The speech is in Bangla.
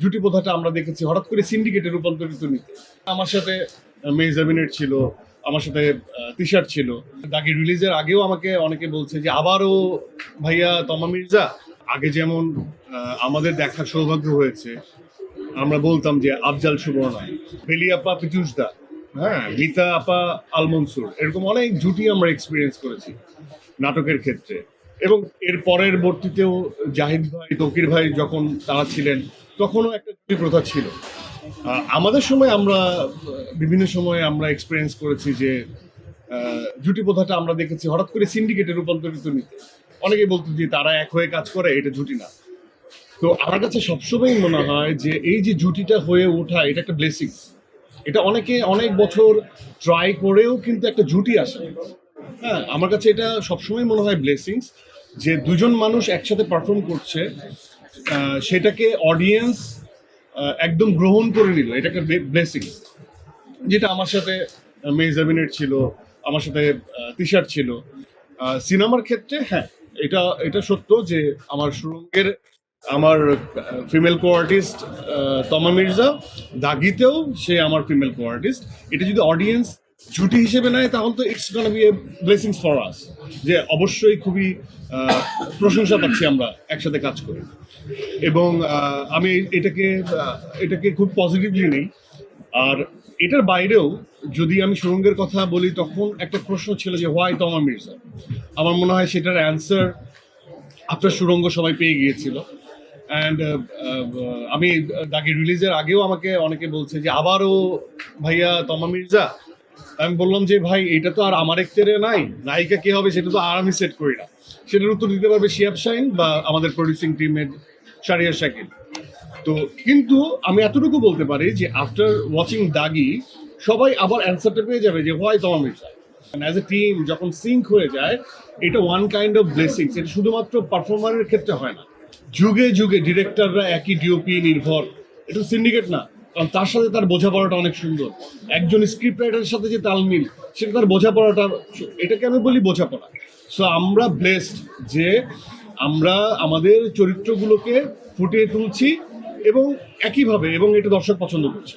জুটি প্রথাটা আমরা দেখেছি, হঠাৎ করে সিন্ডিকেটে রূপান্তরিত নিতে। আমার সাথে মেজামিনেট ছিল, আমার সাথে টি শার্ট ছিল। দাগি রিলিজের আগেও আমাকে অনেকে বলছে যে, আবারও ভাইয়া তমা মির্জা? আগে যেমন আমাদের দেখার সৌভাগ্য হয়েছে, আমরা বলতাম যে, আফজাল সুবর্ণা, বেলি আপা পিতুষদা হ্যাঁ মিতা আপা আলমনসুর, এরকম অনেক জুটি আমরা এক্সপিরিয়েন্স করেছি নাটকের ক্ষেত্রে। এবং এর পরের বর্তিতেও জাহিদ ভাই, তকির ভাই যখন তারা ছিলেন তখনও একটা জুটি প্রথা ছিল আমাদের সময় আমরা, বিভিন্ন সময় আমরা এক্সপিরিয়েন্স করেছি যে জুটি প্রথাটা আমরা দেখেছি, হঠাৎ করে সিন্ডিকেটে রূপান্তরিত নিতে। অনেকে বলতো যে, তারা এক হয়ে কাজ করে, এটা জুটি না। তো আমার কাছে সবসময়ই মনে হয় যে, এই যে জুটিটা হয়ে ওঠা, এটা একটা ব্লেসিংস এটা অনেকে অনেক বছর ট্রাই করেও কিন্তু একটা জুটি আসে হ্যাঁ আমার কাছে এটা সবসময় মনে হয় ব্লেসিংস যে, দুজন মানুষ একসাথে পারফর্ম করছে সেটাকে অডিয়েন্স একদম গ্রহণ করে নিল। এটা একটা ব্লেসিংস যেটা আমার সাথে মেজামিনেট ছিল, আমার সাথে টি শার্ট ছিল। সিনেমার ক্ষেত্রে হ্যাঁ এটা এটা সত্য যে আমার সুরঙ্গের, আমার ফিমেল কো আর্টিস্ট তমা মির্জা, দাগিতেও সে আমার ফিমেল কো আর্টিস্ট এটা যদি অডিয়েন্স জুটি হিসেবে নেয়, তাহলে তো it's gonna be a blessings for us যে অবশ্যই খুবই প্রশংসা পাচ্ছি আমরা একসাথে কাজ করে। এবং আমি এটাকে এটাকে খুব পজিটিভলি নেই। আর এটার বাইরেও যদি আমি সুরঙ্গের কথা বলি, তখন একটা প্রশ্ন ছিল যে হোয়াই তমা মির্জা আমার মনে হয় সেটার অ্যান্সার আপনার সুরঙ্গ সবাই পেয়ে গিয়েছিল। অ্যান্ড আমি দাগি রিলিজের আগেও আমাকে অনেকে বলছে যে, আবারও ভাইয়া তমা মির্জা আমি বললাম যে, ভাই, এটা তো আর আমার একটারে নাই। নায়িকা কে হবে সেটা তো আর আমি সেট করি না। সেটার উত্তর দিতে পারবে শিয়াব শাইন বা আমাদের প্রডিউসিং টিমের শারিয়ার শাকিল। তো কিন্তু আমি এতটুকু বলতে পারি যে আফটার ওয়াচিং দাগি, সবাই আবার অ্যান্সারটা পেয়ে যাবে যে, why Toma Mirza. As a team যখন সিঙ্ক হয়ে যায়, এটা ওয়ান কাইন্ড অফ ব্লেসিংস এটা শুধুমাত্র পারফর্মারের ক্ষেত্রে হয় না। যুগে যুগে ডিরেক্টররা একই ডিওপি নির্ভর। এটা সিন্ডিকেট না। কারণ তার সাথে তার বোঝাপড়াটা অনেক সুন্দর। একজন স্ক্রিপ্ট রাইটারের সাথে যে তাল মিল, সেটা তার বোঝাপড়াটা, এটাকে আমি বলি বোঝাপড়া। সো আমরা ব্লেসড যে আমরা আমাদের চরিত্রগুলোকে ফুটিয়ে তুলছি এবং একইভাবে, এবং এটা দর্শক পছন্দ করছে।